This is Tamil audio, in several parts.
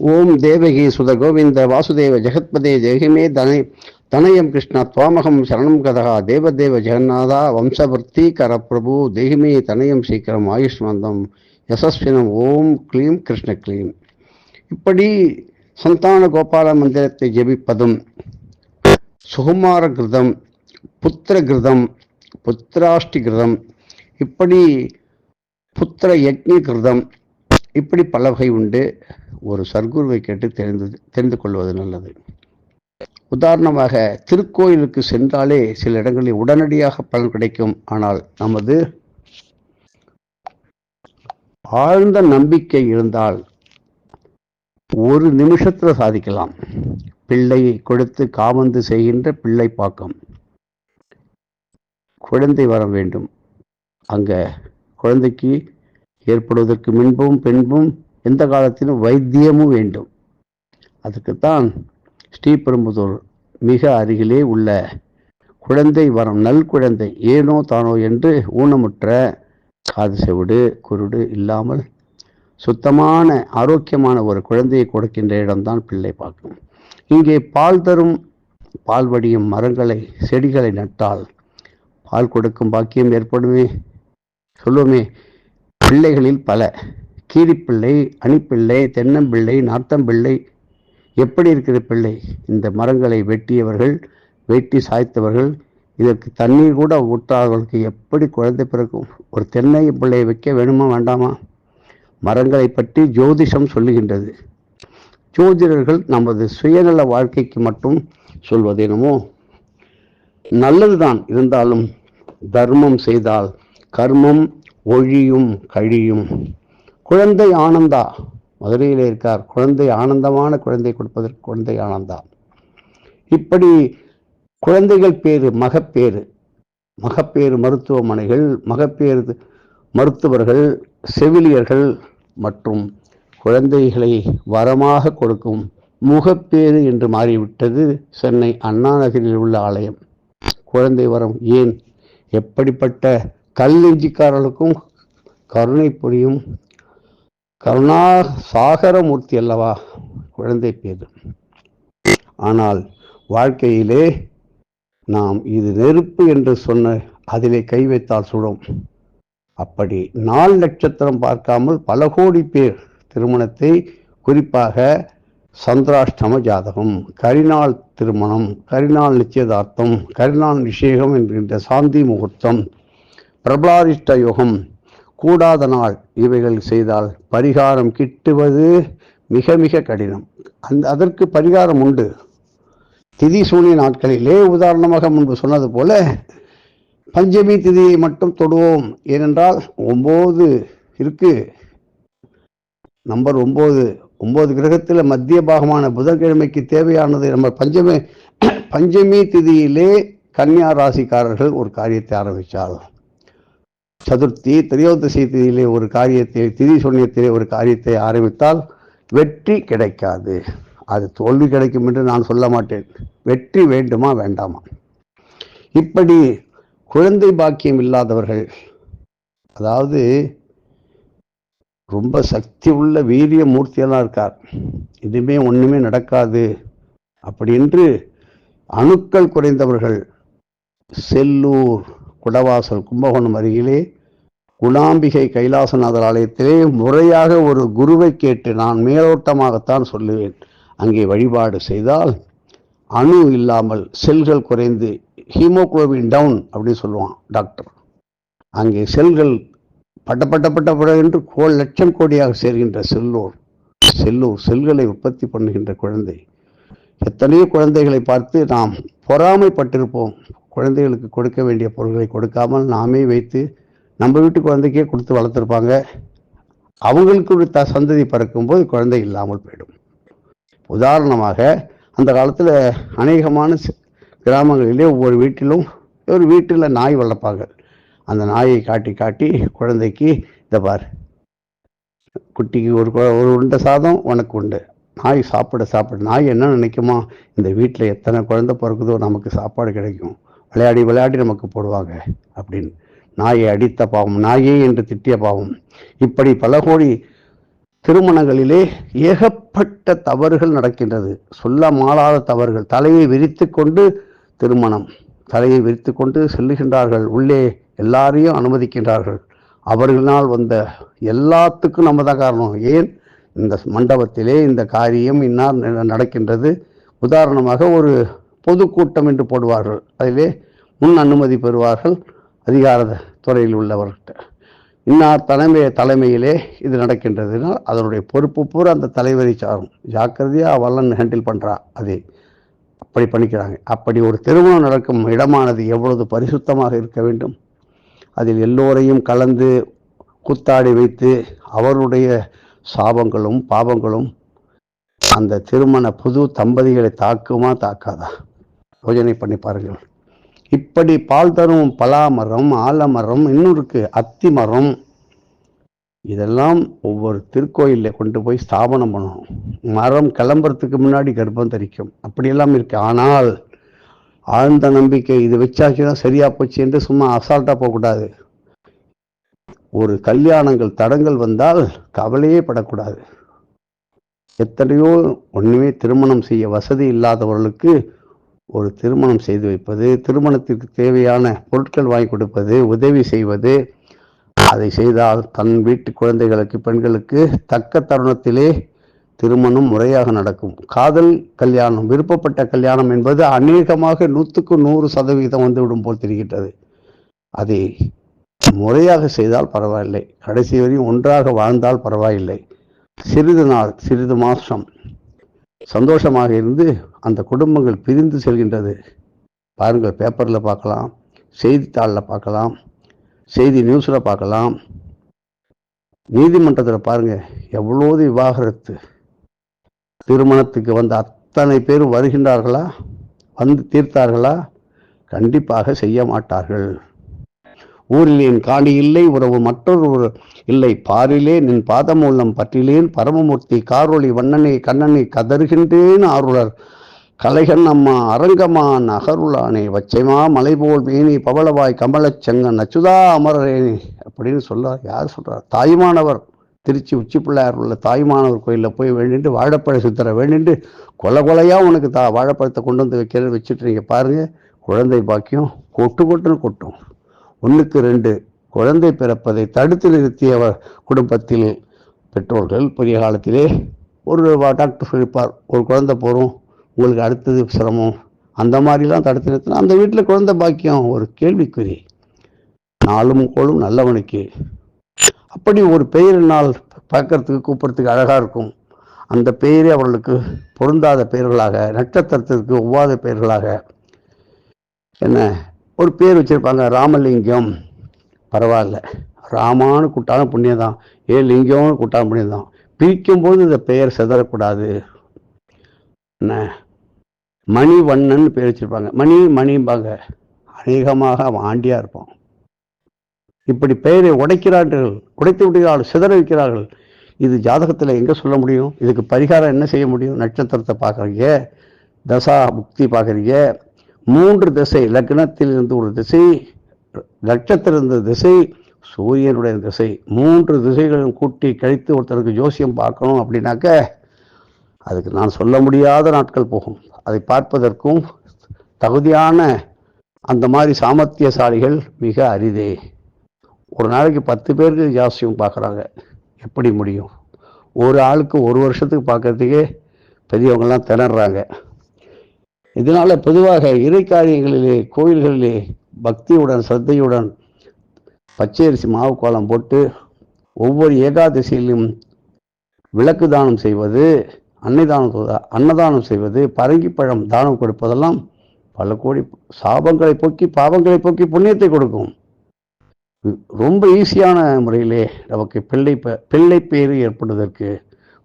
ஓம் தேவகி சுத கோவிந்த வாசுதேவ ஜெகத்பதே ஜெகிமே தனை தனயம் கிருஷ்ணா துவாமகம் சரணம் கதகா தேவதேவ ஜெகநாதா வம்சவர்த்தி கரப்பிரபு பிரபு தேகிமே தனயம் சீக்கிரம் ஆயுஷ்மந்தம் யசஸ்வினம் ஓம் க்ளீம் கிருஷ்ண க்ளீம். இப்படி சந்தான கோபால மந்திரத்தை ஜெபிப்பதும் சுகுமார கிருதம் புத்திர கிருதம் புத்திராஷ்டி கிருதம் இப்படி புத்திர யக்னி கிருதம் இப்படி பல வகை உண்டு. ஒரு சர்க்குருவை கேட்டு தெரிந்து தெரிந்து கொள்வது நல்லது. உதாரணமாக திருக்கோயிலுக்கு சென்றாலே சில இடங்களில் உடனடியாக பலன் கிடைக்கும். ஆனால் நமது ஆழ்ந்த நம்பிக்கை இருந்தால் ஒரு நிமிஷத்தில் சாதிக்கலாம். பிள்ளையை கொடுத்து காமந்து செய்கின்ற பிள்ளை பாக்கம். குழந்தை வர வேண்டும். அங்க குழந்தைக்கு ஏற்படுவதற்கு முன்பும் பின்பும் எந்த காலத்திலும் வைத்தியமும் வேண்டும். அதுக்குத்தான் ஸ்ரீபெரும்புதூர் மிக அருகிலே உள்ள குழந்தை வரம் நல் குழந்தை ஏனோ தானோ என்று ஊனமுற்ற காது செவிடு குருடு இல்லாமல் சுத்தமான ஆரோக்கியமான ஒரு குழந்தையை கொடுக்கின்ற இடம்தான் பிள்ளை பார்க்கும். இங்கே பால் தரும் பால் வடியும் மரங்களை செடிகளை நட்டால் பால் கொடுக்கும் பாக்கியம் ஏற்படுமே? சொல்லுவோமே பிள்ளைகளில் பல. கீரிப்பிள்ளை அணிப்பிள்ளை தென்னம்பிள்ளை நார்த்தம்பிள்ளை எப்படி இருக்கிற பிள்ளை? இந்த மரங்களை வெட்டியவர்கள் வெட்டி சாய்த்தவர்கள் இதற்கு தண்ணீர் கூட ஊற்றாதவர்களுக்கு எப்படி குழந்தை பிறக்கும்? ஒரு தென்னை பிள்ளையை வைக்க வேணுமா வேண்டாமா? மரங்களை பற்றி ஜோதிஷம் சொல்லுகின்றது. ஜோதிடர்கள் நமது சுயநல வாழ்க்கைக்கு மட்டும் சொல்வது என்னமோ நல்லதுதான் இருந்தாலும் தர்மம் செய்தால் கர்மம் ஒழியும் கழியும். குழந்தை ஆனந்தா. மதுரையில் இருக்கார். குழந்தை ஆனந்தமான குழந்தை கொடுப்பதற்கு குழந்தை ஆனந்தா. இப்படி குழந்தைகள் பேரு மகப்பேறு. மகப்பேறு மருத்துவமனைகள் மகப்பேறு மருத்துவர்கள் செவிலியர்கள் மற்றும் குழந்தைகளை வரமாக கொடுக்கும் முகப்பேறு என்று மாறிவிட்டது சென்னை அண்ணா நகரில் உள்ள ஆலயம். குழந்தை வரம் ஏன்? எப்படிப்பட்ட கல் நெஞ்சிக்காரர்களுக்கும் கருணை புரியும் கருணா சாகரமூர்த்தி அல்லவா? குழந்தை பேர் ஆனால் வாழ்க்கையிலே நாம் இது நெருப்பு என்று சொன்ன அதிலே கை வைத்தால் சுடும். அப்படி நாள் நட்சத்திரம் பார்க்காமல் பல கோடி பேர் திருமணத்தை குறிப்பாக சந்திராஷ்டம ஜாதகம் கரிநாள் திருமணம் கரிநாள் நிச்சயதார்த்தம் கரிநாள் நிஷேகம் என்கின்ற சாந்தி முகூர்த்தம் பிரபலாதிஷ்ட யுகம் கூடாத நாள் இவைகள் செய்தால் பரிகாரம் கிட்டுவது மிக மிக கடினம். அந்த அதற்கு பரிகாரம் உண்டு. திதி சூனிய நாட்களிலே உதாரணமாக முன்பு சொன்னது போல பஞ்சமி திதியை மட்டும் தொடுவோம். ஏனென்றால் ஒம்பது இருக்கு. நம்பர் ஒம்பது. ஒம்பது கிரகத்தில் மத்திய பாகமான புதன்கிழமைக்கு தேவையானது நம்ம பஞ்சமி பஞ்சமி திதியிலே கன்னியா ராசிக்காரர்கள் ஒரு காரியத்தை ஆரம்பித்தால் சதுர்த்தி திரையோதசி திதியிலே ஒரு காரியத்தை திதி சொன்னியத்திலே ஒரு காரியத்தை ஆரம்பித்தால் வெற்றி கிடைக்காது. அது தோல்வி கிடைக்கும் என்று நான் சொல்ல மாட்டேன். வெற்றி வேண்டுமா வேண்டாமா? இப்படி குழந்தை பாக்கியம் இல்லாதவர்கள் அதாவது ரொம்ப சக்தி உள்ள வீரிய மூர்த்தியெல்லாம் இருக்கார். இதுமே ஒன்றுமே நடக்காது. அப்படி என்று அணுக்கள் குறைந்தவர்கள் செல்லூர் குடவாசல் கும்பகோணம் அருகிலே குணாம்பிகை கைலாசநாதர் ஆலயத்திலே முறையாக ஒரு குருவை கேட்டு நான் மேலோட்டமாகத்தான் சொல்லுவேன். அங்கே வழிபாடு செய்தால் அணு இல்லாமல் செல்கள் குறைந்து ஹீமோக்ளோபின் டவுன் அப்படின்னு சொல்லுவான் டாக்டர். அங்கே செல்கள் பட்ட பட்ட பட்ட பட என்று கோல் லட்சம் கோடியாக சேர்கின்ற செல்லூர் செல்லூர் செல்களை உற்பத்தி பண்ணுகின்ற குழந்தை. எத்தனையோ குழந்தைகளை பார்த்து நாம் பொறாமைப்பட்டிருப்போம். குழந்தைகளுக்கு கொடுக்க வேண்டிய பொருட்களை கொடுக்காமல் நாமே வைத்து நம்ம வீட்டு குழந்தைக்கே கொடுத்து வளர்த்துருப்பாங்க. அவங்களுக்கு ஒரு த சந்ததி பறக்கும்போது குழந்தை இல்லாமல் போயிடும். உதாரணமாக அந்த காலத்தில் அநேகமான கிராமங்களிலே ஒவ்வொரு வீட்டிலும் ஒரு வீட்டில் நாய் வளர்ப்பாங்க அந்த நாயை காட்டி காட்டி குழந்தைக்கு இந்த பார். குட்டிக்கு ஒரு ஒரு உண்டை சாதம் உனக்கு உண்டு. நாய் சாப்பிட சாப்பிட. நாய் என்ன நினைக்குமா? இந்த வீட்டில் எத்தனை குழந்தை பிறக்குதோ நமக்கு சாப்பாடு கிடைக்கும். விளையாடி விளையாடி நமக்கு போடுவாங்க அப்படின்னு. நாயை அடித்த பாவம் நாயே என்று திட்டிய பாவம். இப்படி பல கோடி திருமணங்களிலே ஏகப்பட்ட தவறுகள் நடக்கின்றது. சொல்ல மாளாத தவறுகள். தலையை விரித்து கொண்டு திருமணம். தலையை விரித்து கொண்டு செல்லுகின்றார்கள். உள்ளே எல்லாரையும் அனுமதிக்கின்றார்கள். அவர்களால் வந்த எல்லாத்துக்கும் நம்ம தான் காரணம். ஏன்? இந்த மண்டபத்திலே இந்த காரியம் இன்னார் ந- நடக்கின்றது. உதாரணமாக ஒரு பொதுக்கூட்டம் என்று போடுவார்கள். அதிலே முன் அனுமதி பெறுவார்கள் அதிகார துறையில் உள்ளவர்கிட்ட. இன்னார் தலைமை தலைமையிலே இது நடக்கின்றதுனால் அதனுடைய பொறுப்பு பூரா அந்த தலைவரை சாரும். ஜாக்கிரதையாக வல்லன் ஹேண்டில் பண்ணுறா அதை. அப்படி பண்ணிக்கிறாங்க. அப்படி ஒரு திருமணம் நடக்கும் இடமானது எவ்வளவு பரிசுத்தமாக இருக்க வேண்டும்? அதில் எல்லோரையும் கலந்து குத்தாடி வைத்து அவருடைய சாபங்களும் பாவங்களும் அந்த திருமண புது தம்பதிகளை தாக்குமா தாக்காதா? யோஜனை பண்ணி பாருங்கள். இப்படி பால் தரும் பலாமரம் ஆலமரம் இன்னும் இருக்கு அத்தி மரம் இதெல்லாம் ஒவ்வொரு திருக்கோயிலில் கொண்டு போய் ஸ்தாபனம் பண்ணணும். மரம் கிளம்புறதுக்கு முன்னாடி கர்ப்பம் தரிக்கும். அப்படியெல்லாம் இருக்கு. ஆனால் ஆழ்ந்த நம்பிக்கை இது வச்சாச்சு தான் சரியா போச்சு என்று சும்மா அசால்ட்டா போகக்கூடாது. ஒரு கல்யாணங்கள் தடங்கள் வந்தால் கவலையே படக்கூடாது. எத்தனையோ ஒன்றுமே திருமணம் செய்ய வசதி இல்லாதவர்களுக்கு ஒரு திருமணம் செய்து வைப்பது திருமணத்திற்கு தேவையான பொருட்கள் வாங்கி கொடுப்பது உதவி செய்வது. அதை செய்தால் தன் வீட்டு குழந்தைகளுக்கு பெண்களுக்கு தக்க தருணத்திலே திருமணம் முறையாக நடக்கும். காதல் கல்யாணம் விருப்பப்பட்ட கல்யாணம் என்பது அநேகமாக நூற்றுக்கு நூறு சதவீதம் வந்துவிடும் போல் தெரிகின்றது. அதை முறையாக செய்தால் பரவாயில்லை. கடைசி வரையும் ஒன்றாக வாழ்ந்தால் பரவாயில்லை. சிறிது நாள் சிறிது மாதம் சந்தோஷமாக இருந்து அந்த குடும்பங்கள் பிரிந்து செல்கின்றது. பாருங்கள் பேப்பரில் பார்க்கலாம் செய்தித்தாளில் பார்க்கலாம் செய்தி நியூஸில் பார்க்கலாம். நீதிமன்றத்தில் பாருங்கள் எவ்வளோது விவாகரத்து. திருமணத்துக்கு வந்த அத்தனை பேர் வருகின்றார்களா? வந்து தீர்த்தார்களா? கண்டிப்பாக செய்ய மாட்டார்கள். ஊரில் என் காணி இல்லை உறவு மற்றொரு இல்லை. பாரிலே நின் பாதமூலம் பற்றிலேன் பரமமூர்த்தி காரொளி வண்ணனை கண்ணனை கதறுகின்றேன் ஆருளர். கலைகன் அம்மா அரங்கமான் அகருளானே வச்சைமா மலைபோல் மேனி பவளவாய் கமலச்சங்கன் அச்சுதா அமரரேனே அப்படின்னு சொல்ல யார் சொல்றார்? தாய்மானவர். திருச்சி உச்சி பிள்ளையார் உள்ள தாய்மானவர் கோயிலில் போய் வேண்டிட்டு வாழைப்பழ சுத்தரை வேண்டிட்டு கொலை கொலையாக உனக்கு தா வாழைப்பழத்தை கொண்டு வந்து வைக்கிறது வச்சுட்டு நீங்கள் பாருங்கள் குழந்தை பாக்கியம் கொட்டு கொட்டுன்னு கொட்டும். ஒன்றுக்கு ரெண்டு குழந்தை பிறப்பதை தடுத்து நிறுத்திய குடும்பத்தில் பெற்றோர்கள் பெரிய காலத்திலே ஒரு டாக்டர் சொல்லிப்பார் ஒரு குழந்தை போகிறோம் உங்களுக்கு அடுத்தது சிரமம். அந்த மாதிரிலாம் தடுத்து நிறுத்தினா அந்த வீட்டில் குழந்தை பாக்கியம் ஒரு கேள்விக்குறி. நாளும் கோளும் நல்லவனுக்கு. அப்படி ஒரு பெயரினால் பார்க்கறதுக்கு கூப்பிட்றதுக்கு அழகாக இருக்கும். அந்த பெயரே அவர்களுக்கு பொருந்தாத பெயர்களாக நட்சத்திரத்திற்கு ஒவ்வாத பெயர்களாக. என்ன? ஒரு பேர் வச்சுருப்பாங்க ராமலிங்கம். பரவாயில்ல. ராமான்னு கூட்டாலும் புண்ணியம் தான் ஏ லிங்கம்னு கூட்டாலும் புண்ணியம் தான் பிரிக்கும்போது இந்த பெயர் சிதறக்கூடாது. என்ன? மணிவண்ணன் பேர் வச்சிருப்பாங்க. மணி மணிம்பாங்க. அநேகமாக அவன் ஆண்டியாக இருப்பான். இப்படி பெயரை உடைக்கிறார்கள். உடைத்து விடுகிறார்கள் சிதற வைக்கிறார்கள். இது ஜாதகத்தில் எங்கே சொல்ல முடியும்? இதுக்கு பரிகாரம் என்ன செய்ய முடியும்? நட்சத்திரத்தை பார்க்குறீங்க. தசா புக்தி பார்க்குறீங்க. மூன்று திசை லக்னத்தில் இருந்து ஒரு திசை நட்சத்திரம் இருந்த திசை சூரியனுடைய திசை. மூன்று திசைகளும் கூட்டி கழித்து ஒருத்தருக்கு ஜோசியம் பார்க்கணும் அப்படின்னாக்க அதுக்கு நான் சொல்ல முடியாத நாட்கள் போகும். அதை பார்ப்பதற்கும் தகுதியான அந்த மாதிரி சாமர்த்தியசாலிகள் மிக அரிதே. ஒரு நாளைக்கு பத்து பேருக்கு ஜாஸ்தியம் பார்க்குறாங்க. எப்படி முடியும்? ஒரு ஆளுக்கு ஒரு வருஷத்துக்கு பார்க்கறதுக்கே பெரியவங்கெல்லாம் திணறாங்க. இதனால் பொதுவாக இறை காரியங்களிலே கோயில்களிலே பக்தியுடன் சிரத்தையுடன் பச்சையரிசி மாவு கோலம் போட்டு ஒவ்வொரு ஏகாதசியிலும் விளக்கு தானம் செய்வது அன்னைதானம் செய்வ- அன்னதானம் செய்வது பரங்கிப்பழம் தானம் கொடுப்பதெல்லாம் பல கோடி சாபங்களை போக்கி பாவங்களை போக்கி புண்ணியத்தை கொடுக்கும். ரொம்ப ஈஸியான முறையிலே நமக்கு பிள்ளை பிள்ளை பேறு ஏற்படுவதற்கு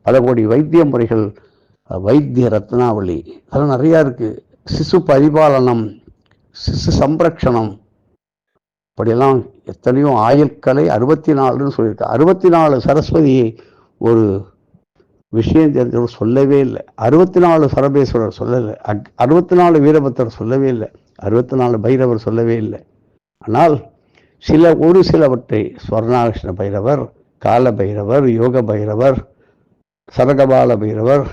பல கோடி வைத்திய முறைகள் வைத்திய ரத்னாவளி. அதெல்லாம் நிறையா இருக்குது சிசு பரிபாலனம் சிசு சம்ரக்ஷணம். இப்படியெல்லாம் எத்தனையோ ஆயுட்கலை அறுபத்தி நாலுன்னு சொல்லியிருக்கு அறுபத்தி நாலு சரஸ்வதியை ஒரு விஷயம் தெரிஞ்சவர் சொல்லவே இல்லை. அறுபத்தி நாலு சரபேஸ்வரர் சொல்லலை. அக்- அறுபத்தி நாலு வீரபத்தர் சொல்லவே இல்லை. அறுபத்தி நாலு பைரவர் சொல்லவே இல்லை. ஆனால் சில ஒரு சிலவற்றை ஸ்வர்ணாகிருஷ்ண பைரவர் கால பைரவர் யோக பைரவர் சரகபால பைரவர்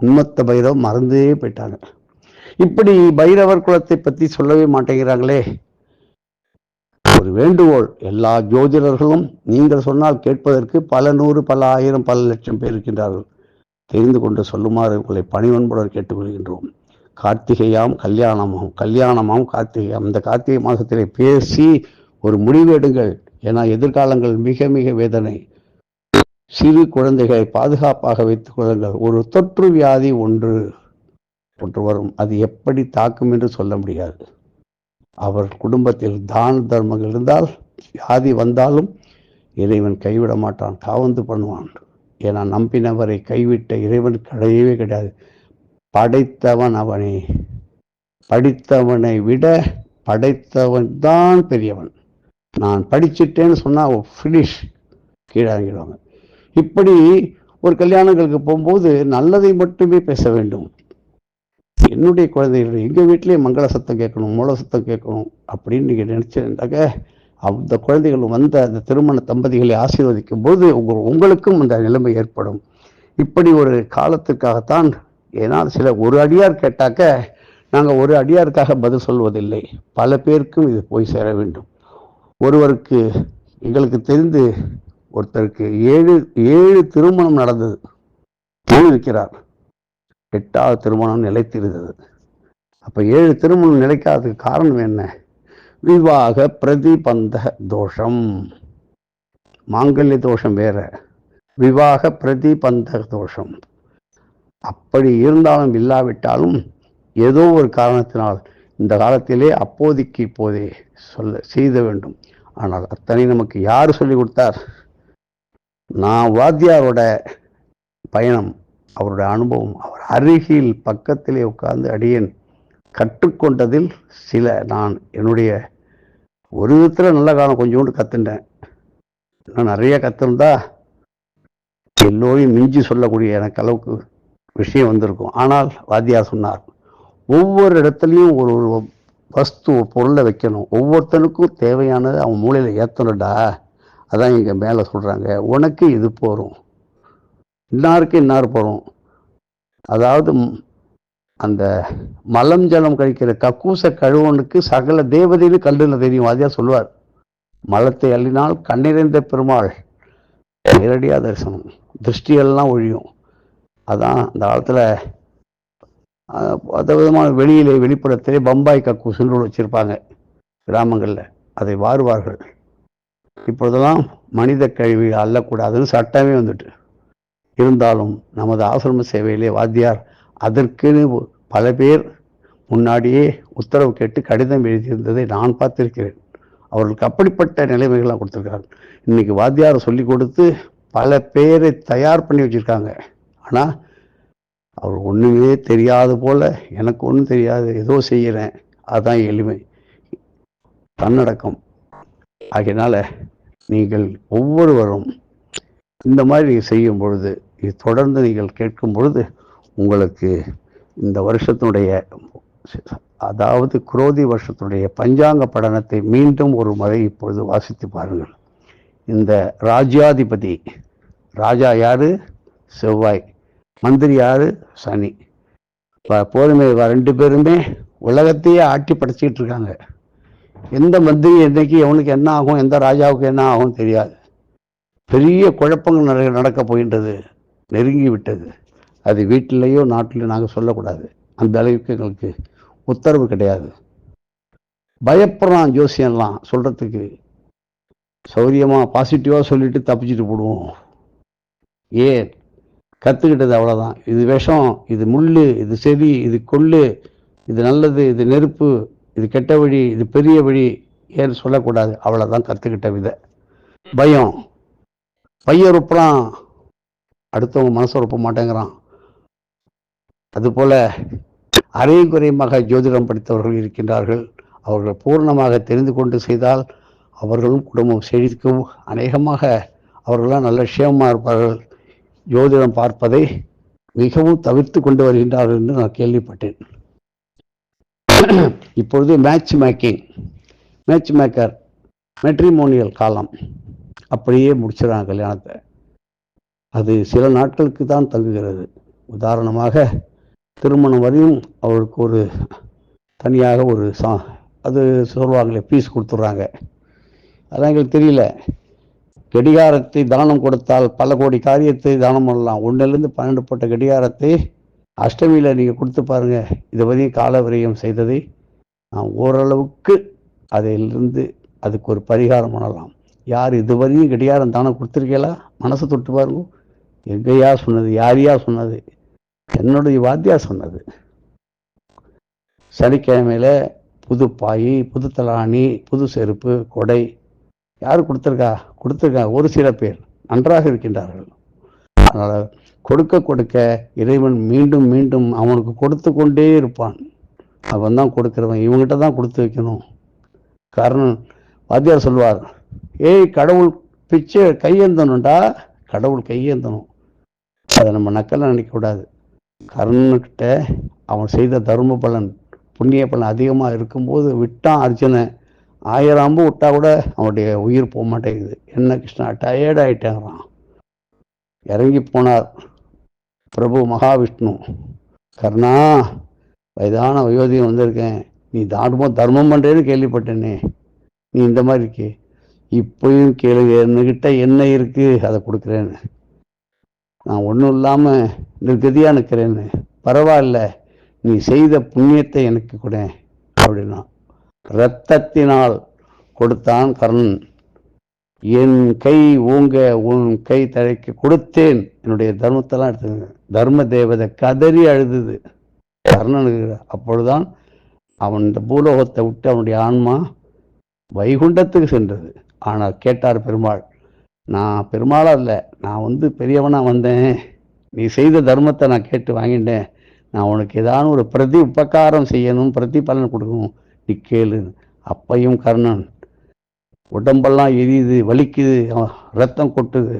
உண்மத்த பைரவம் மறந்தே போயிட்டாங்க. இப்படி பைரவர் குலத்தை பற்றி சொல்லவே மாட்டேங்கிறாங்களே. ஒரு வேண்டுகோள் எல்லா ஜோதிடர்களும் நீங்கள் சொன்னால் கேட்பதற்கு பல நூறு பல ஆயிரம் பல லட்சம் பேர் இருக்கின்றார்கள். தெரிந்து கொண்டு சொல்லுமாறு உங்களை பணிவன்புடன் கேட்டுக்கொள்கின்றோம். கார்த்திகையாம் கல்யாணமாம் கல்யாணமாம் கார்த்திகையாம். இந்த கார்த்திகை மாதத்திலே பேசி ஒரு முடிவு எடுங்கள். ஏன்னா எதிர்காலங்கள் மிக மிக வேதனை. சிறு குழந்தைகளை பாதுகாப்பாக வைத்துக் கொள்ளுங்கள். ஒரு தொற்று வியாதி ஒன்று ஒன்று வரும். அது எப்படி தாக்கும் என்று சொல்ல முடியாது. அவர் குடும்பத்தில் தான தர்மங்கள் இருந்தால் வியாதி வந்தாலும் இறைவன் கைவிட மாட்டான் காவந்து பண்ணுவான். ஏன்னா நம்பினவரை கைவிட்ட இறைவன் கிடையவே கிடையாது. படைத்தவன் அவனை. படித்தவனை விட படைத்தவன் தான் பெரியவன். நான் படிச்சிட்டேன்னு சொன்னால் ஃபினிஷ் கீழே இறங்கிடுவாங்க. இப்படி ஒரு கல்யாணங்களுக்கு போகும்போது நல்லதை மட்டுமே பேச வேண்டும். என்னுடைய குழந்தைகள் எங்கள் வீட்டிலேயே மங்கள சத்தம் கேட்கணும் மூல சத்தம் கேட்கணும் அப்படின்னு நீங்கள் நினச்சிருந்தாக்க அந்த குழந்தைகள் வந்த அந்த திருமண தம்பதிகளை ஆசீர்வதிக்கும் போது உங்கள் உங்களுக்கும் அந்த நிலைமை ஏற்படும். இப்படி ஒரு காலத்துக்காகத்தான் ஏன்னா சில ஒரு அடியார் கேட்டாக்க நாங்கள் ஒரு அடியாருக்காக பதில் சொல்வதில்லை. பல பேருக்கும் இது போய் சேர வேண்டும். ஒருவருக்கு எங்களுக்கு தெரிந்து ஒருத்தருக்கு ஏழு ஏழு திருமணம் நடந்தது. இருக்கிறார். எட்டாவது திருமணம் நிலைத்திருந்தது. அப்போ ஏழு திருமணம் நிலைக்காததுக்கு காரணம் என்ன? விவாக பிரதிபந்த தோஷம். மாங்கல்ய தோஷம் வேற. விவாக பிரதிபந்த தோஷம். அப்படி இருந்தாலும் இல்லாவிட்டாலும் ஏதோ ஒரு காரணத்தினால் இந்த காலத்திலே அப்போதைக்கு இப்போதே சொல்ல செய்த வேண்டும். ஆனால் அத்தனை நமக்கு யார் சொல்லி கொடுத்தார்? நான் வாத்தியாரோட பயணம் அவருடைய அனுபவம் அவர் அருகில் பக்கத்திலே உட்கார்ந்து அடியேன். கற்றுக்கொண்டதில் சில நான் என்னுடைய ஒரு விதத்தில் நல்ல காலம் கொஞ்சோண்டு கற்றுட்டேன் இன்னும் நிறைய கற்றுருந்தா எல்லோரையும் மிஞ்சி சொல்லக்கூடிய எனக்கு அளவுக்கு விஷயம் வந்திருக்கும். ஆனால் வாத்தியார் சொன்னார் ஒவ்வொரு இடத்துலையும் ஒரு ஒரு வஸ்து பொருளை வைக்கணும். ஒவ்வொருத்தனுக்கும் தேவையானது அவன் மூளையில் ஏற்றணும்டா அதான் இங்கே மேலே சொல்கிறாங்க உனக்கு இது போகிறோம் இன்னாருக்கு இன்னார் போகிறோம் அதாவது அந்த மலம் ஜலம் கழிக்கிற கக்கூச கழுவனுக்கு சகல தேவதைன்னு கல்லுன்னு தெரியும் வாதியா சொல்லுவார். மலத்தை அள்ளினால் கண்ணிறைந்த பெருமாள் நேரடியாக தரிசனம் திருஷ்டியெல்லாம் ஒழியும். அதான் அந்த காலத்தில் அந்த விதமான வெளியிலே வெளிப்புறத்திலே பம்பாய் கக்கூசுன்னு வச்சுருப்பாங்க கிராமங்களில். அதை வாருவார்கள். இப்பொழுதெல்லாம் மனித கழிவு அல்லக்கூடாதுன்னு சட்டமே வந்துட்டு. இருந்தாலும் நமது ஆசிரம சேவையிலே வாத்தியார் அதற்குன்னு பல பேர் முன்னாடியே உத்தரவு கேட்டு கடிதம் எழுதியிருந்ததை நான் பார்த்திருக்கிறேன். அவர்களுக்கு அப்படிப்பட்ட நிலைமைகள்லாம் கொடுத்துருக்காங்க இன்றைக்கி வாத்தியாரை சொல்லி கொடுத்து பல பேரை தயார் பண்ணி வச்சுருக்காங்க. ஆனால் அவர் ஒன்றுமே தெரியாது போல் எனக்கு ஒன்றும் தெரியாது ஏதோ செய்கிறேன் அதுதான் எளிமை. தன்னடக்கம். ஆகையினால நீங்கள் ஒவ்வொருவரும் இந்த மாதிரி நீங்கள் செய்யும் பொழுது இது தொடர்ந்து நீங்கள் கேட்கும் பொழுது உங்களுக்கு இந்த வருஷத்தினுடைய அதாவது குரோதி வருஷத்துடைய பஞ்சாங்க படனத்தை மீண்டும் ஒரு முறை இப்பொழுது வாசித்து பாருங்கள். இந்த ராஜ்யாதிபதி ராஜா யாரு? செவ்வாய். மந்திரி யாரு? சனி. இப்போ போதுமே ரெண்டு பேருமே உலகத்தையே ஆட்டி படைச்சிக்கிட்டு இருக்காங்க. எந்த மந்திரி என்றைக்கு எவனுக்கு என்ன ஆகும் எந்த ராஜாவுக்கு என்ன ஆகும் தெரியாது. பெரிய குழப்பங்கள் நிறைய நடக்க போகின்றது. நெருங்கி விட்டது. அது வீட்டிலேயோ நாட்டிலையோ நாங்கள் சொல்லக்கூடாது. அந்த அளவுக்கு எங்களுக்கு உத்தரவு கிடையாது. பயப்படுறான் ஜோசியம்லாம் சொல்கிறதுக்கு சௌரியமாக பாசிட்டிவாக சொல்லிட்டு தப்பிச்சுட்டு போடுவோம். ஏன்? கற்றுக்கிட்டது அவ்வளோதான் இது விஷம் இது முள் இது செடி இது கொள்ளு இது நல்லது இது நெருப்பு இது கெட்ட வழி இது பெரிய வழி ஏன்னு சொல்லக்கூடாது. அவ்வளோதான் கற்றுக்கிட்ட வித. பயம். பையன் ரொப்பலாம். அடுத்தவங்க மனசை ரொப்ப மாட்டேங்கிறான். அதுபோல் அரையும் குறையுமாக ஜோதிடம் படித்தவர்கள் இருக்கின்றார்கள். அவர்கள் பூர்ணமாக தெரிந்து கொண்டு செய்தால் அவர்களும் குடும்பம் செழிக்கும். அநேகமாக அவர்களாம் நல்ல விஷயமாக இருப்பார்கள். ஜோதிடம் பார்ப்பதை மிகவும் தவிர்த்து கொண்டு வருகின்றார்கள் என்று நான் கேள்விப்பட்டேன். இப்பொழுது match making match maker matrimonial காலம் அப்படியே முடிச்சிடறாங்க கல்யாணத்தை. அது சில நாட்களுக்கு தான் தங்குகிறது. உதாரணமாக திருமணம் வரையும் அவருக்கு ஒரு தனியாக ஒரு சா அது சொல்லுவாங்களே பீஸ் கொடுத்துட்றாங்க. அதான் எங்களுக்கு தெரியல. கடிகாரத்தை தானம் கொடுத்தால் பல கோடி காரியத்தை தானம் பண்ணலாம். ஒன்றிலிருந்து பன்னெண்டு போட்ட கடிகாரத்தை அஷ்டமியில் நீங்கள் கொடுத்து பாருங்கள் இது வரையும் கால விரயம் செய்ததை நாம் ஓரளவுக்கு அதிலிருந்து அதுக்கு ஒரு பரிகாரம் பண்ணலாம். யார் இதுவரையும் கிடையாரம் தானே கொடுத்துருக்கீங்களா? மனசை தொட்டு பாருங்க. எங்கேயா சொன்னது யாரையா சொன்னது? என்னுடைய வாத்தியார் சொன்னது. சனிக்கிழமையில் புது பாய் புது தலாணி புது செருப்பு கொடை யார் கொடுத்துருக்கா? கொடுத்துருக்கா ஒரு சில பேர். நன்றாக இருக்கின்றார்கள். அதனால் கொடுக்க கொடுக்க இறைவன் மீண்டும் மீண்டும் அவனுக்கு கொடுத்து கொண்டே இருப்பான். அவன் தான் கொடுக்குறவன். இவங்ககிட்ட தான் கொடுத்து வைக்கணும். காரணம் வாத்தியார் சொல்வார் ஏய் கடவுள் பிச்சை கையேந்தணும்டா. கடவுள் கையேந்தணும். அதை நம்ம நக்கலை நினைக்கக்கூடாது. கர்ணன்கிட்ட அவன் செய்த தர்ம பலன் புண்ணிய பலன் அதிகமாக இருக்கும்போது விட்டான் அர்ஜுனை ஆயிரம் அம்பு விட்டா கூட அவனுடைய உயிர் போக மாட்டேங்குது என்ன கிருஷ்ணா டயர்ட் ஆயிட்டாங்கிறான் இறங்கி போனார். பிரபு மகாவிஷ்ணு. கர்ணா வயதான வயோதிகம் வந்திருக்கேன். நீ தாடுமோ தர்மம் பண்ணுறேன்னு கேள்விப்பட்டேனே. நீ இந்த மாதிரி இருக்கே. இப்பயும் கேளுங்க என்கிட்ட என்ன இருக்கு அதை கொடுக்குறேன்னு. நான் ஒன்றும் இல்லாமல் நிர்கதியாக நிற்கிறேன்னு பரவாயில்ல நீ செய்த புண்ணியத்தை எனக்கு கொடு அப்படின்னா. ரத்தத்தினால் கொடுத்தான் கர்ணன். என் கை ஊங்க உன் கை தழைக்க கொடுத்தேன். என்னுடைய தர்மத்தெல்லாம் எடுத்துங்க. தர்ம தேவதை கதறி அழுதுது. கர்ணனுக்கு அப்பொழுதுதான் அவன் இந்த பூலோகத்தை விட்டு அவனுடைய ஆன்மா வைகுண்டத்துக்கு சென்றது. ஆனால் கேட்டார் பெருமாள் நான் பெருமாளா இல்லை நான் வந்து பெரியவனா வந்தேன். நீ செய்த தர்மத்தை நான் கேட்டு வாங்கிட்டேன். நான் உனக்கு ஏதாவது ஒரு பிரதி உபகாரம் செய்யணும் பிரதி பலன் கொடுக்கணும். நீ கேளு. அப்பையும் கர்ணன் உடம்பெல்லாம் எரியுது வலிக்குது ரத்தம் கொட்டுது.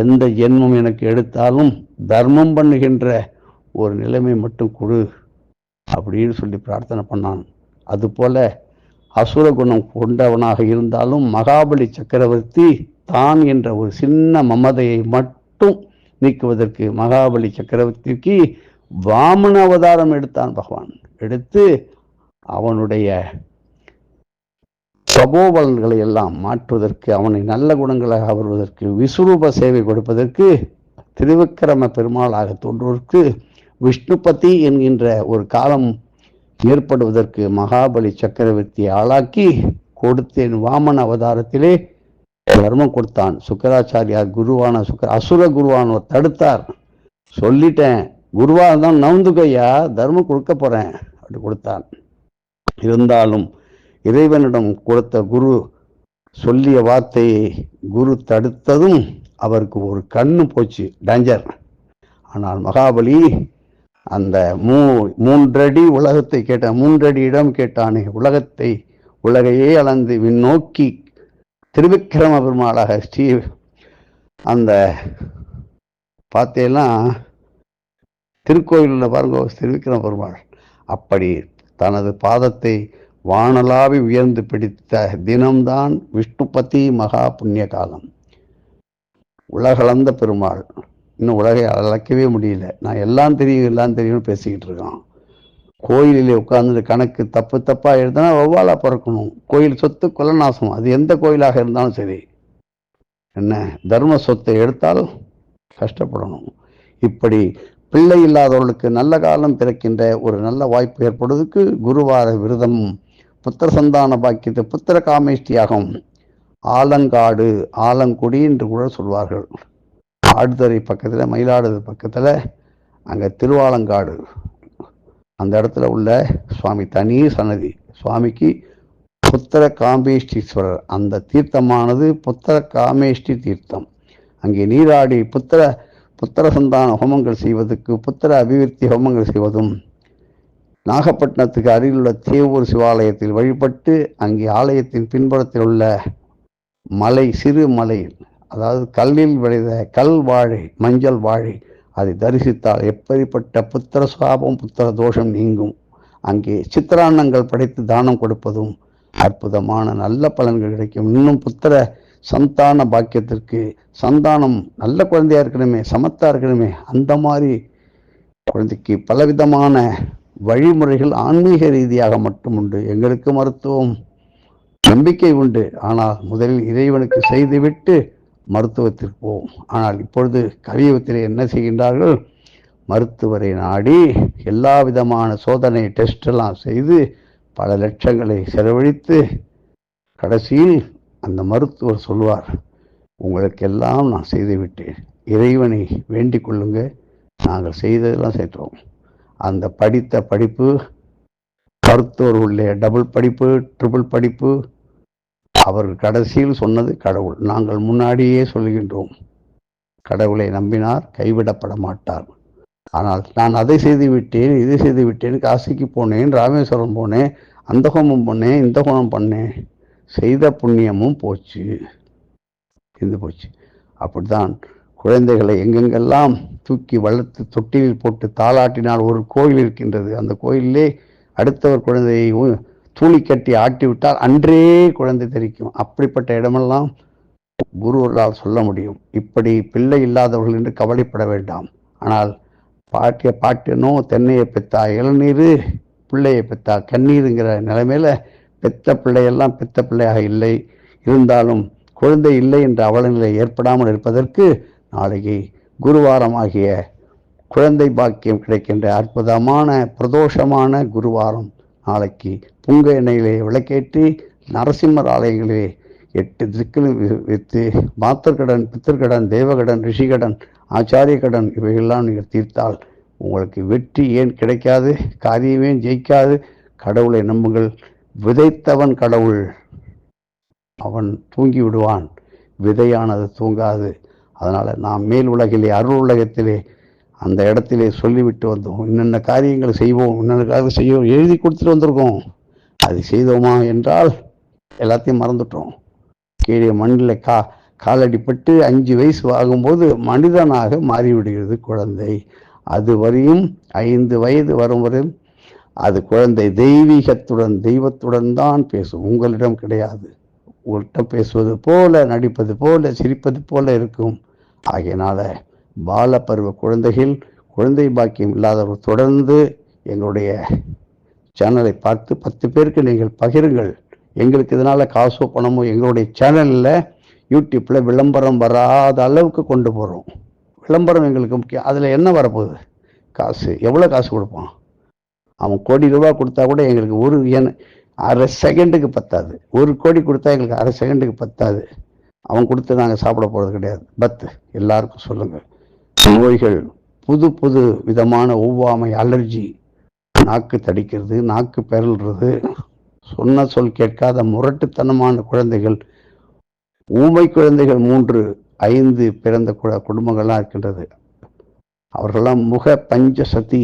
எந்த ஜென்மம் எனக்கு எடுத்தாலும் தர்மம் பண்ணுகின்ற ஒரு நிலைமை மட்டும் கொடு அப்படின்னு சொல்லி பிரார்த்தனை பண்ணான். அதுபோல அசுர குணம் கொண்டவனாக இருந்தாலும் மகாபலி சக்கரவர்த்தி தான் என்ற ஒரு சின்ன மமதையை மட்டும் நீக்குவதற்கு மகாபலி சக்கரவர்த்திக்கு வாமன அவதாரம் எடுத்தான் பகவான். எடுத்து அவனுடைய சகோபலன்களை எல்லாம் மாற்றுவதற்கு அவனை நல்ல குணங்களாக வருவதற்கு விஸ்வரூப சேவை கொடுப்பதற்கு திருவிக்கிரம பெருமாளாக தோன்றுவதற்கு விஷ்ணுபதி என்கின்ற ஒரு காலம் ஏற்படுவதற்கு மகாபலி சக்கரவர்த்தியை ஆளாக்கி கொடுத்தேன். வாமன் அவதாரத்திலே தர்மம் கொடுத்தான். சுக்கராச்சாரியார் குருவான சுக்கர அசுர குருவானவர் தடுத்தார். சொல்லிட்டேன் குருவாக தான் நவுந்துக்கையா தர்மம் கொடுக்க போறேன் அப்படி கொடுத்தான். இருந்தாலும் இறைவனிடம் கொடுத்த குரு சொல்லிய வார்த்தையை குரு தடுத்ததும் அவருக்கு ஒரு கண்ணு போச்சு டேஞ்சர் ஆனால் மகாபலி அந்த மூ மூன்றடி உலகத்தை கேட்ட மூன்றடி இடம் கேட்டானே உலகத்தை உலகையே அளந்து விண்ணோக்கி திருவிக்கிரம பெருமாளாக ஸ்ரீ அந்த பார்த்தேன்னா திருக்கோயிலில் பாருங்க திருவிக்கிரம பெருமாள். அப்படி தனது பாதத்தை வானலாவி உயர்ந்து பிடித்த தினம்தான் விஷ்ணுபதி மகா புண்ணிய காலம். உலகளந்த பெருமாள். இன்னும் உலகை அழைக்கவே முடியல. நான் எல்லாம் தெரியும் எல்லாம் தெரியும்னு பேசிக்கிட்டு இருக்கான். கோயிலில் உட்கார்ந்து கணக்கு தப்பு தப்பாக எழுதுனா வௌவாலா பிறக்கணும். கோயில் சொத்து குலநாசம். அது எந்த கோயிலாக இருந்தாலும் சரி. என்ன? தர்ம சொத்தை எடுத்தால் கஷ்டப்படணும். இப்படி பிள்ளை இல்லாதவர்களுக்கு நல்ல காலம் பிறக்கின்ற ஒரு நல்ல வாய்ப்பு ஏற்படுவதற்கு குருவார விரதம் புத்திர சந்தான பாக்கியத்தை புத்திர காமேஷ்டியாகும் ஆலங்காடு ஆலங்குடி என்று கூட சொல்வார்கள். ஆடுதுறை பக்கத்தில் மயிலாடுதுறை பக்கத்தில் அங்கே திருவாலங்காடு. அந்த இடத்துல உள்ள சுவாமி தனி சன்னதி. சுவாமிக்கு புத்திர காம்பேஷ்டீஸ்வரர் அந்த தீர்த்தமானது புத்திர காமேஷ்டி தீர்த்தம். அங்கே நீராடி புத்திர புத்திர சந்தான ஹோமங்கள் செய்வதற்கு புத்திர அபிவிருத்தி ஹோமங்கள் செய்வதும் நாகப்பட்டினத்துக்கு அருகிலுள்ள தேவூர் சிவாலயத்தில் வழிபட்டு அங்கே ஆலயத்தின் பின்புறத்தில் உள்ள மலை சிறு மலையில் அதாவது கல்லில் விளைந்த கல் வாழை மஞ்சள் வாழை அதை தரிசித்தால் எப்படிப்பட்ட புத்திர சாபம் புத்திர தோஷம் நீங்கும். அங்கே சித்திரான்னங்கள் படைத்து தானம் கொடுப்பதும் அற்புதமான நல்ல பலன்கள் கிடைக்கும். இன்னும் புத்திர சந்தான பாக்கியத்திற்கு சந்தானம் நல்ல குழந்தையாக இருக்கணுமே சமத்தா இருக்கணுமே அந்த மாதிரி குழந்தைக்கு பலவிதமான வழிமுறைகள் ஆன்மீக ரீதியாக மட்டும் உண்டு. எங்களுக்கு மருத்துவம் நம்பிக்கை உண்டு. ஆனால் முதலில் இறைவனுக்கு செய்துவிட்டு மருத்துவத்திற்கு போவோம். ஆனால் இப்பொழுது கலியுகத்தில் என்ன செய்கின்றார்கள்? மருத்துவரை நாடி எல்லா விதமான சோதனை டெஸ்ட் எல்லாம் செய்து பல லட்சங்களை செலவழித்து கடைசியில் அந்த மருத்துவர் சொல்வார் உங்களுக்கெல்லாம் நான் செய்துவிட்டேன். இறைவனை வேண்டிக் கொள்ளுங்க. நாங்கள் செய்ததெல்லாம் செய்கிறோம் அந்த படித்த படிப்பு கருத்தோர் உள்ளே டபுள் படிப்பு ட்ரிபிள் படிப்பு அவர்கள் கடைசியில் சொன்னது கடவுள். நாங்கள் முன்னாடியே சொல்கின்றோம். கடவுளை நம்பினார் கைவிடப்பட மாட்டார். ஆனால் நான் அதை செய்து விட்டேன் இதை செய்து விட்டேன் காசிக்கு போனேன் ராமேஸ்வரம் போனேன் அந்த ஹோமம் பண்ணேன் இந்த ஹோமம் பண்ணேன். செய்த புண்ணியமும் போச்சு. இருந்து போச்சு. அப்படிதான் குழந்தைகளை எங்கெங்கெல்லாம் தூக்கி வளர்த்து தொட்டிலில் போட்டு தாளாட்டினால் ஒரு கோயில் இருக்கின்றது. அந்த கோயிலே அடுத்தவர் குழந்தையை தூளி கட்டி ஆட்டி விட்டால் அன்றே குழந்தை தெரிக்கும். அப்படிப்பட்ட இடமெல்லாம் குருவர்களால் சொல்ல முடியும். இப்படி பிள்ளை இல்லாதவர்கள் என்று கவலைப்பட வேண்டாம். ஆனால் பாட்டிய பாட்டினோ தென்னையை பெத்தா இளநீர் பிள்ளையை பெத்தா கண்ணீருங்கிற நிலைமையில பெத்த பிள்ளையெல்லாம் பெத்த பிள்ளையாக இல்லை. இருந்தாலும் குழந்தை இல்லை என்ற அவலநிலை ஏற்படாமல் இருப்பதற்கு நாளைக்கு குருவாரமாகிய குழந்தை பாக்கியம் கிடைக்கின்ற அற்புதமான பிரதோஷமான குருவாரம் நாளைக்கு புங்க எண்ணெயிலே விளக்கேற்றி நரசிம்மர் ஆலயங்களிலே எட்டு திக்கிலும் வி- வைத்து மாத்தர்கடன் பித்தர்கடன் தேவகடன் ரிஷிகடன் ஆச்சாரிய கடன் இவையெல்லாம் நீங்கள் தீர்த்தால் உங்களுக்கு வெற்றி ஏன் கிடைக்காது காரியமே ஜெயிக்காது கடவுளை நம்புங்கள். விதைத்தவன் கடவுள் அவன் தூங்கி விடுவான். விதையானது தூங்காது. அதனால் நாம் மேல் உலகிலே அருள் உலகத்திலே அந்த இடத்திலே சொல்லிவிட்டு வந்தோம். இன்னென்ன காரியங்களை செய்வோம் இன்னென்ன காரியம் செய்வோம் எழுதி கொடுத்துட்டு வந்திருக்கோம். அது செய்தோமா என்றால் எல்லாத்தையும் மறந்துட்டோம். கீழே மண்ணில் கா காலடிப்பட்டு அஞ்சு வயசு ஆகும்போது மனிதனாக மாறிவிடுகிறது குழந்தை. அது வரையும் ஐந்து வயது வரும் வரையும் அது குழந்தை தெய்வீகத்துடன் தெய்வத்துடன் தான் பேசும். உங்களிடம் கிடையாது. உங்கள்கிட்ட பேசுவது போல நடிப்பது போல சிரிப்பது போல இருக்கும். ஆகையினால் பாலப்பருவ குழந்தைகள் குழந்தை பாக்கியம் இல்லாதவர் தொடர்ந்து எங்களுடைய சேனலை பார்த்து பத்து பேருக்கு நீங்கள் பகிருங்கள். எங்களுக்கு இதனால் காசோ பணமோ எங்களுடைய சேனலில் யூடியூப்பில் விளம்பரம் வராத அளவுக்கு கொண்டு போகிறோம் விளம்பரம் எங்களுக்கு முக்கியம். அதில் என்ன வரப்போகுது? காசு. எவ்வளோ காசு கொடுப்பான்? அவன் கோடி ரூபா கொடுத்தா கூட எங்களுக்கு ஒரு என அரை செகண்டுக்கு பத்தாது. ஒரு கோடி கொடுத்தா எங்களுக்கு அரை செகண்டுக்கு பத்தாது. அவன் கொடுத்து நாங்கள் சாப்பிட போகிறது கிடையாது. பத்து எல்லாருக்கும் சொல்லுங்கள் நோய்கள் புது புது விதமான ஒவ்வாமை அலர்ஜி நாக்கு தடிக்கிறது நாக்கு பெறல்றது சொன்ன சொல் கேட்காத முரட்டுத்தனமான குழந்தைகள் ஊமை குழந்தைகள் மூன்று ஐந்து பிறந்த குடும்பங்கள்லாம் இருக்கின்றது. அவர்களெல்லாம் முக பஞ்ச சதி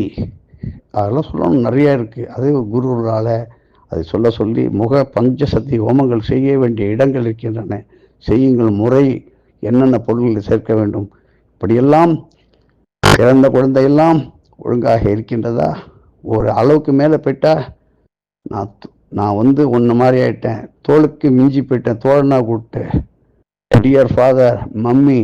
அதெல்லாம் சொல்லணும் நிறைய இருக்குது அது குருவரால அதை சொல்ல சொல்லி முக பஞ்ச சக்தி ஹோமங்கள் செய்ய வேண்டிய இடங்கள் இருக்கின்றன. செய்யுங்கள் முறை என்னென்ன பொருள்களை சேர்க்க வேண்டும் இப்படியெல்லாம் பிறந்த குழந்தையெல்லாம் ஒழுங்காக இருக்கின்றதா? ஒரு அளவுக்கு மேலே போயிட்டா நான் நான் வந்து ஒன்று மாதிரி ஆயிட்டேன். தோளுக்கு மிஞ்சி போயிட்டேன். தோழனா கூப்பிட்டு டியர் ஃபாதர் மம்மி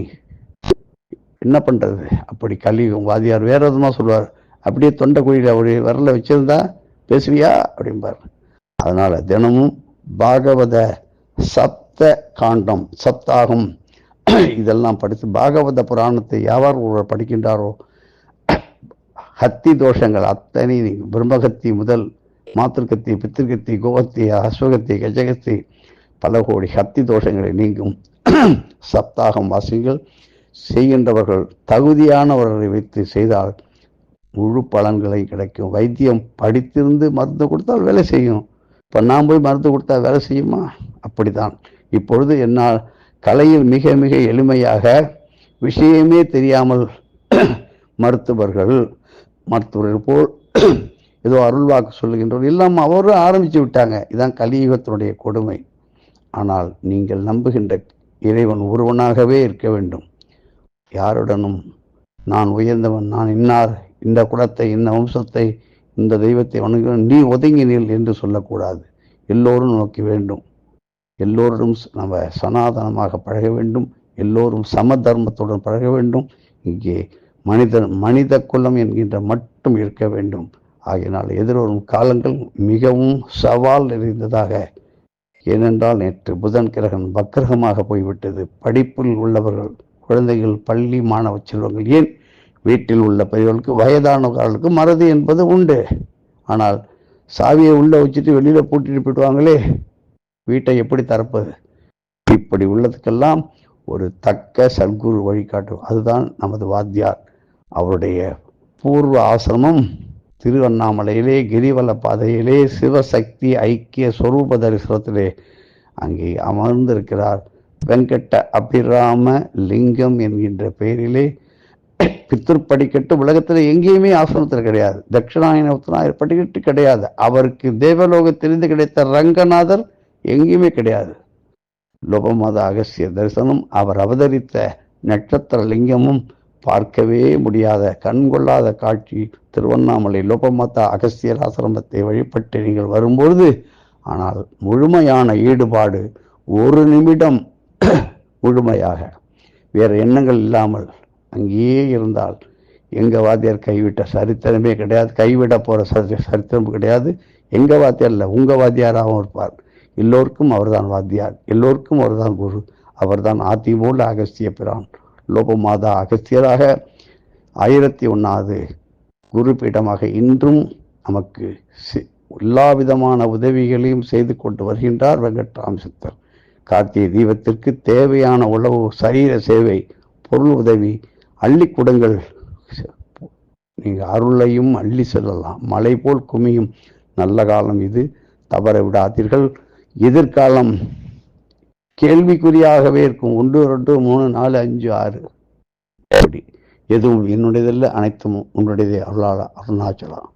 என்ன பண்ணுறது அப்படி கழிவும் வாதியார் வேறு விதமாக சொல்லுவார். அப்படியே தொண்டை குழியில் அப்படி விரல வச்சிருந்தா பேசுவியா? அப்படிம்பார். அதனால் தினமும் பாகவத சப்த காண்டம் சப்தாகம். இதெல்லாம் படித்து பாகவத புராணத்தை யாவர் ஒருவர் படிக்கின்றாரோ ஹத்தி தோஷங்கள் அத்தனை. பிரம்மகத்தி முதல் மாத்திருக்கத்தி பித்திருக்கத்தி கோகத்தி அஸ்வகத்தி கஜகத்தி பல கோடி ஹத்தி தோஷங்களை நீங்கும். சப்தாகம் வாசிங்கள் செய்கின்றவர்கள் தகுதியானவர்களை வைத்து செய்தால் முழு பலன்களை கிடைக்கும். வைத்தியம் படித்திருந்து மருந்து கொடுத்தால் வேலை செய்யும். இப்போ நான் போய் மருந்து கொடுத்தா வேலை செய்யுமா? அப்படித்தான். இப்பொழுது என்னால் கலையில் மிக மிக எளிமையாக விஷயமே தெரியாமல் மருத்துவர்கள் மருத்துவர்கள் போல் ஏதோ அருள்வாக்கு சொல்லுகின்றோம் எல்லாம் அவரும் ஆரம்பித்து விட்டாங்க. இதுதான் கலியுகத்தினுடைய கொடுமை. ஆனால் நீங்கள் நம்புகின்ற இறைவன் ஒருவனாகவே இருக்க வேண்டும். யாருடனும் நான் உயர்ந்தவன் நான் இன்னார் இந்த குலத்தை இந்த வம்சத்தை இந்த தெய்வத்தை வணங்குகிறேன் நீ ஒதுங்கி என்று சொல்லக்கூடாது. எல்லோரும் நோக்கி வேண்டும். எல்லோரும் நம்ம சனாதனமாக பழக வேண்டும். எல்லோரும் சம தர்மத்துடன் பழக வேண்டும். இங்கே மனித மனித குலம் என்கின்ற மட்டும் இருக்க வேண்டும். ஆகையினால் எதிர்வரும் காலங்கள் மிகவும் சவால் நிறைந்ததாக. ஏனென்றால் நேற்று புதன் கிரகன் வக்கிரகமாக போய்விட்டது. படிப்பில் உள்ளவர்கள் குழந்தைகள் பள்ளி மாணவ செல்வங்கள் ஏன் வீட்டில் உள்ள பெரியவர்களுக்கு வயதானவர்களுக்கு மறதி என்பது உண்டு. ஆனால் சாவியை உள்ளே வச்சுட்டு வெளியில் பூட்டிட்டு போயிடுவாங்களே. வீட்டை எப்படி தரப்பது இப்படி உள்ளதுக்கெல்லாம் ஒரு தக்க சத்குரு வழிகாட்டும். அதுதான் நமது வாத்தியார். அவருடைய பூர்வ ஆசிரமம் திருவண்ணாமலையிலே கிரிவல பாதையிலே சிவசக்தி ஐக்கிய சொரூப தரிசனத்திலே அங்கே அமர்ந்திருக்கிறார். வெங்கட்ட அபிராம லிங்கம் என்கின்ற பெயரிலே பித்திருப்படிக்கட்டு உலகத்தில் எங்கேயுமே ஆசிரமத்தில் கிடையாது. தட்சிணாயனத்தில் படிக்கட்டு கிடையாது. அவருக்கு தேவலோகத்திலிருந்து கிடைத்த ரங்கநாதர் எங்கேயுமே கிடையாது. லோபமாத அகசிய தரிசனம் அவர் அவதரித்த நட்சத்திர லிங்கமும் பார்க்கவே முடியாத கண்கொள்ளாத காட்சி. திருவண்ணாமலை லோபமாதா அகஸ்தியர் ஆசிரமத்தை வழிபட்டு நீங்கள் வரும்பொழுது ஆனால் முழுமையான ஈடுபாடு ஒரு நிமிடம் முழுமையாக. வேறு எண்ணங்கள் இல்லாமல் அங்கேயே இருந்தால் எங்க வாத்தியார் கைவிட்ட சரித்திரமே கிடையாது. கைவிட போகிற சரி சரித்திரம் கிடையாது. எங்கள் வாத்தியார் இல்லை உங்கள் வாத்தியாராகவும் இருப்பார். எல்லோருக்கும் அவர்தான் வாத்தியார் எல்லோருக்கும் அவர்தான் குரு அவர்தான் ஆதிமூல அகஸ்திய பிரான் லோபமாதா அகஸ்தியராக ஆயிரத்தி ஒன்றாவது குரு பீடமாக இன்றும் நமக்கு எல்லா விதமான உதவிகளையும் செய்து கொண்டு வருகின்றார் வெங்கட்ராம் சித்தர் கார்த்திகை தீபத்திற்கு தேவையான உழவு சரீர சேவை பொருள் உதவி அள்ளி கொடுங்கள் நீங்கள் அருளையும் அள்ளி செல்லலாம். மலை போல் குமியும். நல்ல காலம் இது. தவற விடாதீர்கள். எதிர்காலம் கேள்விக்குறியாகவே இருக்கும். ஒன்று ரெண்டு மூணு நாலு அஞ்சு ஆறு. அப்படி எதுவும் என்னுடையதில்லை அனைத்தும் உன்னுடையதே. அருளாளா அருணாச்சலம்.